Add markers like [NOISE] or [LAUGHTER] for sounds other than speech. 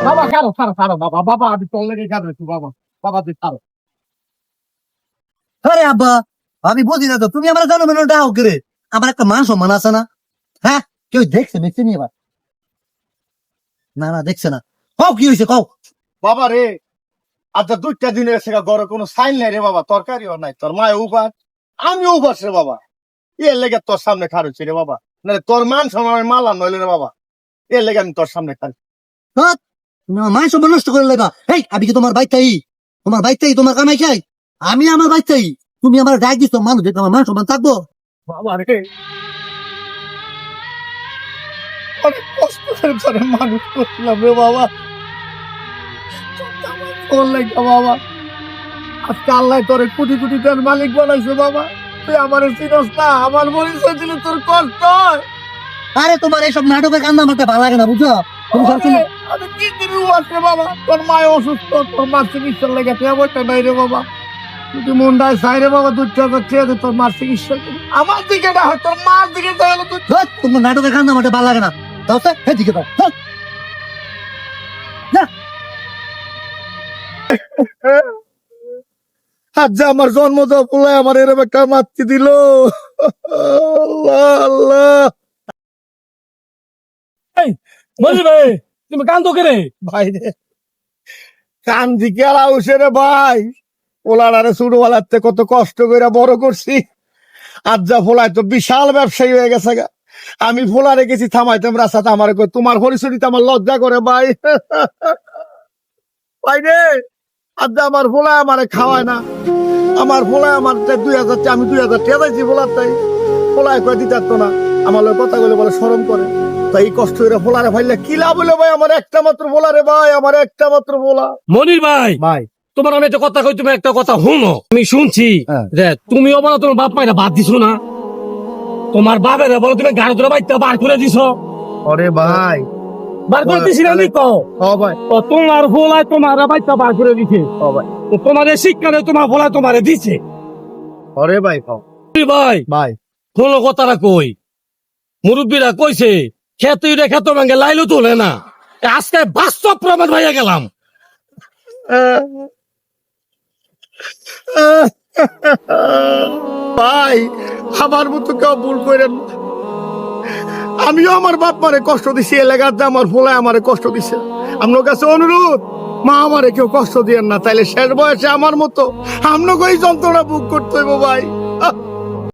বাবা খারো খারো খারো বাবা বাবা আমি তোর লেগে একটু বাবা? বাবা তুই খারো আরে আব্বা আমি বুঝি না তো তুমি আমার জানো মেনো ডাও করে আমার একটা মান সম্মান আছে না? হ্যাঁ কেউ দেখছে দেখছে নি এবার? না না দেখছে না। কও কি হয়েছে কও? বাবা রে আচ্ছা দুইটা দিনের এসে ঘরে কোনো সাইন নাই রে বাবা তরকারিও নাই তোর মায় উপাস আমি উপাস রে বাবা এর লেগে তোর সামনে খারুছি রে বাবা। না তোর মান সম্মান মালা নইলে রে বাবা এর লেগে আমি তোর সামনে খারু মান সম্মান নষ্ট করে লেবা এই আমি কি তোমার বাইকটাই তোমার বাইকটাই তোমার কামাই খাই? আমি আমার বাইকটাই তুমি আমার ডাক দিচ্ছ মানুষ আমার মান সম্মান থাকব। বাবা রে। অনেক কষ্ট করে তোরে মানুষ করছিলাম রে বাবা। বাবা। আজকে আল্লাহ তোরে কোটি কোটি মালিক বানাইছে বাবা। তুই আমার চিনস না আমার পরিচয় দিলে তোর কষ্ট আরে তোমার এইসব নাটকে কান্না মারতে ভালো লাগে না বুঝছ? তুমি সবসময় আমি কি দিন আছে বাবা? তোর মায় অসুস্থ তোর মার চিকিৎসার লেগে টেবলটা নাই রে বাবা। তুই মন্ডায় চাই রে বাবা দুধ টাকা চেয়ে দে তোর মার চিকিৎসা আমার দিকে না তোর মার দিকে তাহলে তুই তোমার নাটকে কান্না মারতে ভালো লাগে না। দাও তো এদিকে দাও। আজ যে আমার জন্ম দেওয়া পোলায় আমার এরকম একটা মাতৃ দিল। আল্লাহ আল্লাহ। মনির ভাই। তুমি কান তো কেরে? ভাই রে কান দিকে আর আউসে রে ভাই। পোলারে ছোটবেলাতে কত কষ্ট করে বড় করছি। আজ যা ফোলায় তো বিশাল ব্যবসায়ী হয়ে গেছে গা। আমি ফোলারে গেছি, থামাইতাম রাস্তাতে আমার তোমার পরিচয়তে আমার লজ্জা করে ভাই। [LAUGHS] ভাই রে, আজ যা আমার ফোলায় আমারে খাওয়ায় না। আমার ফোলায় আমার দুই হাজার আমি দুই হাজার টাকা দিয়েছি ফোলার তাই। ফোলায় কয়ে দিতে না। আমার কথা বলে বলে সরম করে। তাই কষ্ট করে ফোলারে কি লাভ হলো ভাই? আমার একটা মাত্র ফোলারে ভাই আমার একটা মাত্র ফোলা মনির ভাই ভাই। তোমার আমি একটা কথা কই তুমি একটা কথা শুনো। আমি শুনছি হ্যাঁ। যে তুমিও বলো তোমার বাপ মায়েরা বাদ দিছো না? তোমার বাবেরা বলো তুমি গাড়ি ধরে বাইতে বার করে দিছো। আরে ভাই। বার করে দিছি না কও? ও ভাই। তো তোমার ভোলায় তোমার বাইতে বার করে দিছে। ও ভাই। তো তোমার শিক্ষা নেই তোমার ভোলায় তোমারে দিছে। আরে ভাই। মনির ভাই ভাই। কোন কথাটা কই? মুরব্বীরা কইছে খেতে উঠে খেত ভাঙ্গে লাইলো তোলে না আজকে বাস্তব প্রমাণ হয়ে গেলাম ভাই, আমার মতো কেউ ভুল করেন। আমিও আমার বাপ মারে কষ্ট দিছি এলাকাতে আমার ফোলায় আমারে কষ্ট দিছে আপনার কাছে অনুরোধ, মা আমারে কেউ কষ্ট দিয়েন না, তাইলে শেষ বয়সে আমার মতো আপনাকে এই যন্ত্রণা বুক করতে হইব ভাই!